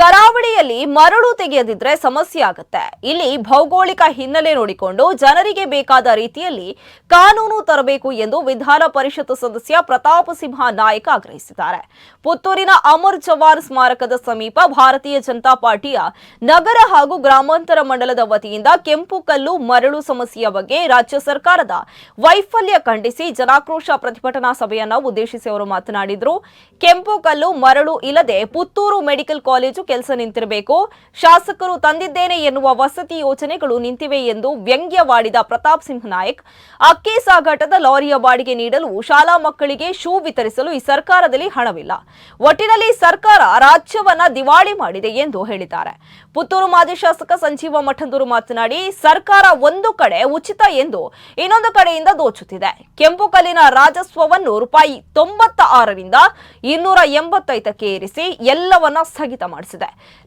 ಕರಾವಳಿಯಲ್ಲಿ ಮರಳು ತೆಗೆಯದಿದ್ರೆ ಸಮಸ್ಯೆ ಆಗುತ್ತೆ. ಇಲ್ಲಿ ಭೌಗೋಳಿಕ ಹಿನ್ನೆಲೆ ನೋಡಿಕೊಂಡು ಜನರಿಗೆ ಬೇಕಾದ ರೀತಿಯಲ್ಲಿ ಕಾನೂನು ತರಬೇಕು ಎಂದು ವಿಧಾನ ಪರಿಷತ್ ಸದಸ್ಯ ಪ್ರತಾಪ ಸಿಂಹ ನಾಯಕ್ ಆಗ್ರಹಿಸಿದ್ದಾರೆ. ಪುತ್ತೂರಿನ ಅಮರ್ ಜವಾನ್ ಸ್ಮಾರಕದ ಸಮೀಪ ಭಾರತೀಯ ಜನತಾ ಪಾರ್ಟಿಯ ನಗರ ಹಾಗೂ ಗ್ರಾಮಾಂತರ ಮಂಡಲದ ವತಿಯಿಂದ ಕೆಂಪು ಕಲ್ಲು ಮರಳು ಸಮಸ್ಯೆಯ ಬಗ್ಗೆ ರಾಜ್ಯ ಸರ್ಕಾರದ ವೈಫಲ್ಯ ಖಂಡಿಸಿ ಜನಾಕ್ರೋಶ ಪ್ರತಿಭಟನಾ ಸಭೆಯನ್ನು ಉದ್ದೇಶಿಸಿ ಅವರು ಮಾತನಾಡಿದರು. ಕೆಂಪು ಕಲ್ಲು ಮರಳು ಇಲ್ಲದೆ ಪುತ್ತೂರು ಮೆಡಿಕಲ್ ಕಾಲೇಜು ಕೆಲಸ ನಿಂತಿರಬೇಕು. ಶಾಸಕರು ತಂದಿದ್ದೇನೆ ಎನ್ನುವ ವಸತಿ ಯೋಜನೆಗಳು ನಿಂತಿವೆ ಎಂದು ವ್ಯಂಗ್ಯವಾಡಿದ ಪ್ರತಾಪ್ ಸಿಂಹ ನಾಯಕ್. ಅಕ್ಕಿ ಸಾಗಾಟದ ಲಾರಿಯ ಬಾಡಿಗೆ ನೀಡಲು ಶಾಲಾ ಮಕ್ಕಳಿಗೆ ಶೂ ವಿತರಿಸಲು ಈ ಸರ್ಕಾರದಲ್ಲಿ ಹಣವಿಲ್ಲ. ಒಟ್ಟಿನಲ್ಲಿ ಸರ್ಕಾರ ರಾಜ್ಯವನ್ನ ದಿವಾಳಿ ಮಾಡಿದೆ ಎಂದು ಹೇಳಿದ್ದಾರೆ. ಪುತ್ತೂರು ಮಾಜಿ ಶಾಸಕ ಸಂಜೀವ ಮಠಂದೂರು ಮಾತನಾಡಿ, ಸರ್ಕಾರ ಒಂದು ಕಡೆ ಉಚಿತ ಎಂದು ಇನ್ನೊಂದು ಕಡೆಯಿಂದ ದೋಚುತ್ತಿದೆ. ಕೆಂಪು ಕಲ್ಲಿನ ರಾಜಸ್ವವನ್ನು ರೂಪಾಯಿ ತೊಂಬತ್ತ ಆರರಿಂದ ಇನ್ನೂರ ಎಂಬತ್ತೈದಕ್ಕೆ ಏರಿಸಿ ಎಲ್ಲವನ್ನ ಸ್ಥಗಿತ ಮಾಡಿಸಿದೆ.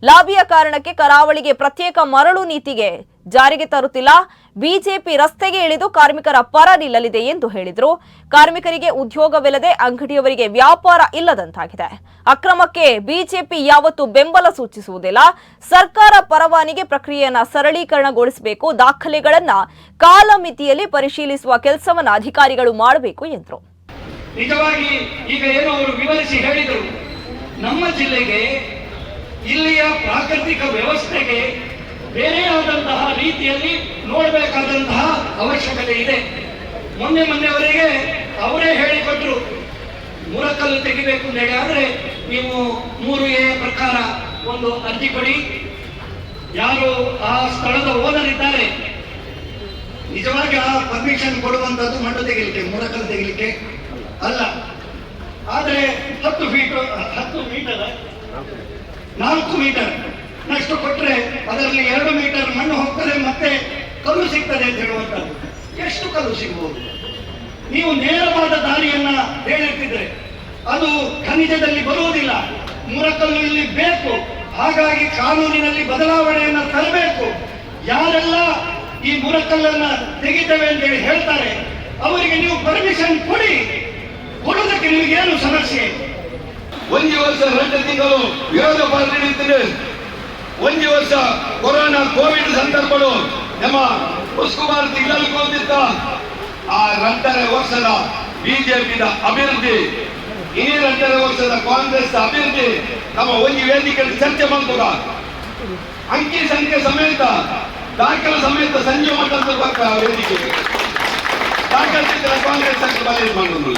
ಲಾಬಿಯ ಕಾರಣಕ್ಕೆ ಕರಾವಳಿಗೆ ಪ್ರತ್ಯೇಕ ಮರಳು ನೀತಿಗೆ ಜಾರಿಗೆ ತರುತ್ತಿಲ್ಲ. ಬಿಜೆಪಿ ರಸ್ತೆಗೆ ಇಳಿದು ಕಾರ್ಮಿಕರ ಪರ ನಿಲ್ಲಲಿದೆ ಎಂದು ಹೇಳಿದರು. ಕಾರ್ಮಿಕರಿಗೆ ಉದ್ಯೋಗವಿಲ್ಲದೆ ಅಂಗಡಿಯವರಿಗೆ ವ್ಯಾಪಾರ ಇಲ್ಲದಂತಾಗಿದೆ. ಅಕ್ರಮಕ್ಕೆ ಬಿಜೆಪಿ ಯಾವತ್ತೂ ಬೆಂಬಲ ಸೂಚಿಸುವುದಿಲ್ಲ. ಸರ್ಕಾರ ಪರವಾನಿಗೆ ಪ್ರಕ್ರಿಯೆಯನ್ನ ಸರಳೀಕರಣಗೊಳಿಸಬೇಕು, ದಾಖಲೆಗಳನ್ನ ಕಾಲಮಿತಿಯಲ್ಲಿ ಪರಿಶೀಲಿಸುವ ಕೆಲಸವನ್ನು ಅಧಿಕಾರಿಗಳು ಮಾಡಬೇಕು ಎಂದರು. ನಿಜವಾಗಿ ಈಗ ಏನು ಅವರು ವಿವರಿಸಿ ಹೇಳಿದರು. ನಮ್ಮ ಜಿಲ್ಲೆಗೆ ಇಲ್ಲಿಯ ಪ್ರಾಕೃತಿಕ ವ್ಯವಸ್ಥೆಗೆ ಬೇರೆ ಆದಂತಹ ರೀತಿಯಲ್ಲಿ ನೋಡಬೇಕಾದಂತಹ ಅವಶ್ಯಕತೆ ಇದೆ. ಮೊನ್ನೆ ಮೊನ್ನೆವರೆಗೆ ಅವರೇ ಹೇಳಿಕೊಟ್ರು, ಮುರಕಲ್ಲು ತೆಗಿಬೇಕು ಅಂತ ಹೇಳಿ. ಆದರೆ ನೀವು ಮೂರು ಎ ಪ್ರಕಾರ ಒಂದು ಅರ್ಜಿ ಕೊಡಿ. ಯಾರು ಆ ಸ್ಥಳದ ಓನರ್ ಇದ್ದಾರೆ, ನಿಜವಾಗಿ ಆ ಪರ್ಮಿಷನ್ ಕೊಡುವಂತದ್ದು ಮಣ್ಣು ತೆಗಿಲಿಕ್ಕೆ, ಮುರಕಲ್ಲು ತೆಗಿಲಿಕ್ಕೆ ಅಲ್ಲ. ಆದರೆ ಹತ್ತು ಫೀಟ್ ಹತ್ತು ಮೀಟರ್ ನಾಲ್ಕು ಮೀಟರ್. ನಷ್ಟು ಕೊಟ್ಟರೆ ಅದರಲ್ಲಿ ಎರಡು ಮೀಟರ್ ಮಣ್ಣು ಹೋಗ್ತದೆ ಮತ್ತೆ ಕಲ್ಲು ಸಿಗ್ತದೆ ಅಂತ ಹೇಳುವಂಥದ್ದು. ಎಷ್ಟು ಕಲ್ಲು ಸಿಗ್ಬೋದು? ನೀವು ನೇರವಾದ ದಾರಿಯನ್ನ ಹೇಳಿರ್ತಿದ್ರೆ ಅದು ಖನಿಜದಲ್ಲಿ ಬರುವುದಿಲ್ಲ. ಮುರಕಲ್ಲು ಇಲ್ಲಿ ಬೇಕು. ಹಾಗಾಗಿ ಕಾನೂನಿನಲ್ಲಿ ಬದಲಾವಣೆಯನ್ನ ತರಬೇಕು. ಯಾರೆಲ್ಲ ಈ ಮುರಕಲ್ಲನ್ನ ತೆಗಿತೇವೆ ಅಂತ ಹೇಳಿ ಹೇಳ್ತಾರೆ, ಅವರಿಗೆ ನೀವು ಪರ್ಮಿಷನ್ ಕೊಡಿ. ಕೊಡೋದಕ್ಕೆ ನಿಮಗೇನು ಸಮಸ್ಯೆ? ಒಂದು ವರ್ಷ ಎರಡು ತಿಂಗಳು ವಿರೋಧ ಪಾರ್ಟಿ ನಿಂತಿದೆ ಒಂದು ವರ್ಷ ಕೊರೋನಾ ಕೋವಿಡ್ ಸಂದರ್ಭಗಳು ನಮ್ಮ ಕುಮಾರ್ ತಿಂಗಳಲ್ಲಿ ಕೊಂದಿದ್ದ ಆ ರಂಟರೆ ವರ್ಷದ ಬಿಜೆಪಿದ ಅಭಿವೃದ್ಧಿ, ಈ ರಂಟರೆ ವರ್ಷದ ಕಾಂಗ್ರೆಸ್ ಅಭಿವೃದ್ಧಿ ನಮ್ಮ ಒಂದು ವೇದಿಕೆಯಲ್ಲಿ ಚರ್ಚೆ ಮಾಡ್ತದ ಅಂಕಿ ಸಂಖ್ಯೆ ಸಮೇತ, ದಾಖಲೆ ಸಮೇತ ಸಂಜೆ ಮಟ್ಟದ ವೇದಿಕೆ ದಾಖಲೆ ಕಾಂಗ್ರೆಸ್ ಅಂತ ಬರೆದು ಮಾಡೋದು